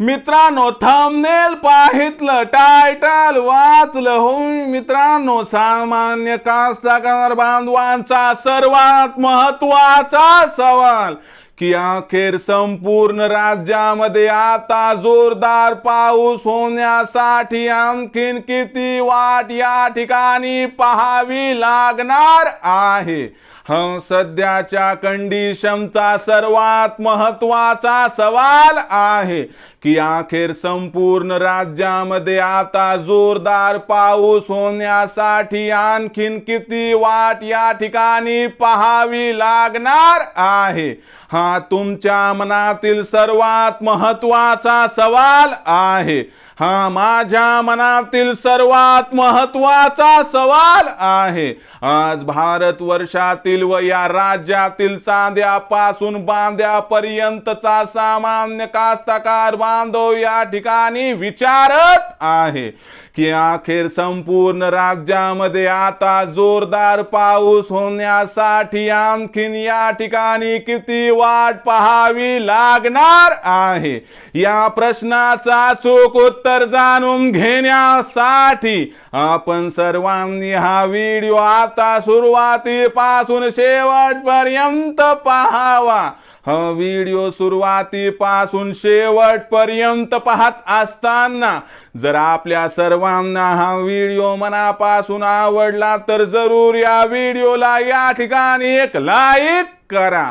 मित्रांनो thumbnail पाहितलं title वाचलं हो मित्रांनो सामान्य कास्तकार बांधवांचा सर्वात महत्त्वाचा सवाल की अखेर संपूर्ण राज्यामध्ये आता जोरदार पाऊस होण्यासाठी आणखीन किती वाट या ठिकाणी पाहावी लागणार आहे? हा सध्याच्या कंडिशनचा सर्वात महत्त्वाचा सवाल आहे की अखेर संपूर्ण राज्यामध्ये आता जोरदार पाऊस होण्यासाठी आणखीन किती वाट या ठिकाणी पाहावी लागणार आहे? हा तुमच्या मनातील सर्वात महत्त्वाचा सवाल आहे. हा माझ्या मनातील सर्वात महत्त्वाचा सवाल आहे. आज भारत वर्षातील व या राज्यातील चांद्यापासून बांद्यापर्यंतचा सामान्य कास्तकार बांधव या ठिकाणी विचारत आहे की अखेर संपूर्ण राज्यामध्ये आता जोरदार पाऊस होण्यासाठी आणखीन या ठिकाणी किती वाट पाहावी लागणार आहे? या प्रश्नाचा चूक उत्तर जाणून घेण्यासाठी आपण सर्वांनी हा व्हिडिओ आता सुरुवातीपासून शेवटपर्यंत पाहावा. हा व्हिडिओ सुरुवातीपासून शेवटपर्यंत पाहत असताना जर आपल्या सर्वांना हा व्हिडिओ मनापासून आवडला तर जरूर या व्हिडिओला या ठिकाणी एक लाईक करा.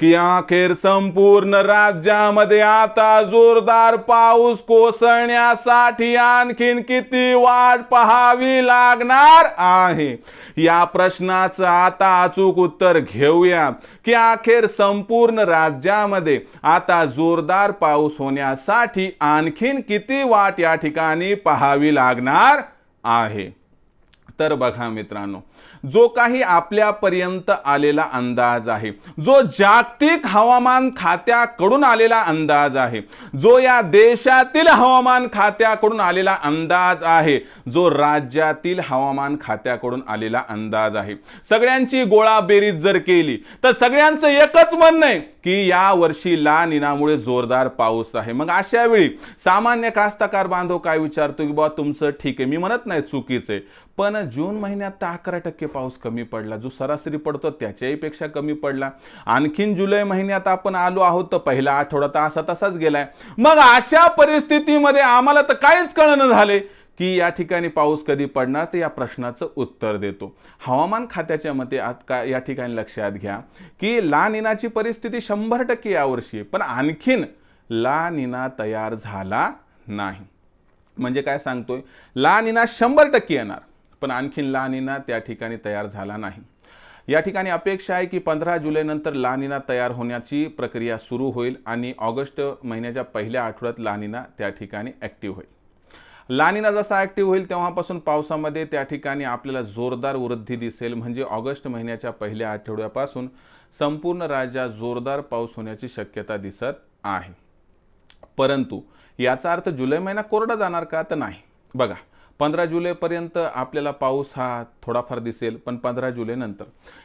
की अखेर संपूर्ण राज्यामध्ये आता जोरदार पाऊस कोसळण्यासाठी आणखीन किती वाट पहावी लागणार आहे? या प्रश्नाचं आता अचूक उत्तर घेऊया. की अखेर संपूर्ण राज्यामध्ये आता जोरदार पाऊस होण्यासाठी आणखीन किती वाट या ठिकाणी पहावी लागणार आहे? तर बघा मित्रांनो जो काही आपल्यापर्यंत आलेला अंदाज आहे जो जागतिक हवामान खात्याकडून आलेला अंदाज आहे जो या देशातील हवामान खात्याकडून आलेला अंदाज आहे जो राज्यातील हवामान खात्याकडून आलेला अंदाज आहे. सगळ्यांची गोळा बेरीज जर केली तर सगळ्यांचं एकच म्हणणं आहे की या वर्षी ला निनामुळे जोरदार पाऊस आहे. मग अशा वेळी सामान्य कास्तकार बांधव काय विचारतो की बाबा तुमचं ठीक आहे मी म्हणत नाही चुकीचं आहे. पण जून महिन्यात तर अकरा टक्के पाऊस कमी पडला जो सरासरी पडतो त्याच्याही पेक्षा कमी पडला. आणखीन जुलै महिन्यात आपण आलो आहोत तर पहिला आठवडा तर असा तसाच गेलाय. मग अशा परिस्थितीमध्ये आम्हाला तर काहीच कळणं झाले की या ठिकाणी पाऊस कधी पडणार तर या प्रश्नाचं उत्तर देतो. हवामान खात्याच्या मते आत का या ठिकाणी लक्षात घ्या की ला निनाची परिस्थिती शंभर टक्के यावर्षी आहे पण आणखीन ला निना तयार झाला नाही. म्हणजे काय सांगतोय? ला निना शंभर टक्के येणार. पण आणखीन लानिना त्या ठिकाणी तयार झाला नाही. या ठिकाणी अपेक्षा आहे की पंधरा जुलैनंतर लानिना तयार होण्याची प्रक्रिया सुरू होईल आणि ऑगस्ट महिन्याच्या पहिल्या आठवड्यात लानिना त्या ठिकाणी ॲक्टिव्ह होईल. लानिना जसा ॲक्टिव्ह होईल तेव्हापासून पावसामध्ये त्या ठिकाणी आपल्याला जोरदार वृद्धी दिसेल. म्हणजे ऑगस्ट महिन्याच्या पहिल्या आठवड्यापासून संपूर्ण राज्यात जोरदार पाऊस होण्याची शक्यता दिसत आहे. परंतु याचा अर्थ जुलै महिना कोरडा जाणार का तर नाही. बघा पंधरा जुलैपर्यंत आपल्याला पाऊस हा थोडाफार दिसेल पण पंधरा जुलैनंतर.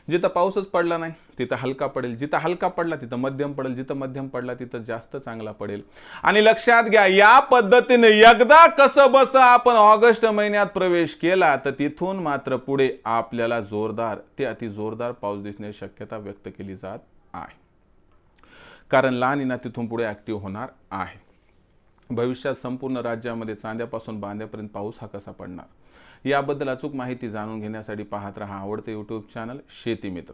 जिथं पाऊसच पडला नाही तिथं हलका पडेल. जिथं हलका पडला तिथं मध्यम पडेल. जिथं मध्यम पडला तिथं जास्त चांगला पडेल. आणि लक्षात घ्या या पद्धतीने एकदा कसं बस आपण ऑगस्ट महिन्यात प्रवेश केला तर तिथून मात्र पुढे आपल्याला जोरदार ते अति जोरदार पाऊस दिसण्याची शक्यता व्यक्त केली जात आहे. कारण लहान तिथून पुढे ॲक्टिव्ह होणार आहे. भविष्यात संपूर्ण राज्यामध्ये चांद्यापासून बांद्यापर्यंत पाऊस हा कसा पडणार? याबद्दल अचूक माहिती जाणून घेण्यासाठी पाहत रहा आवडते यूट्यूब चॅनल शेती मित्र.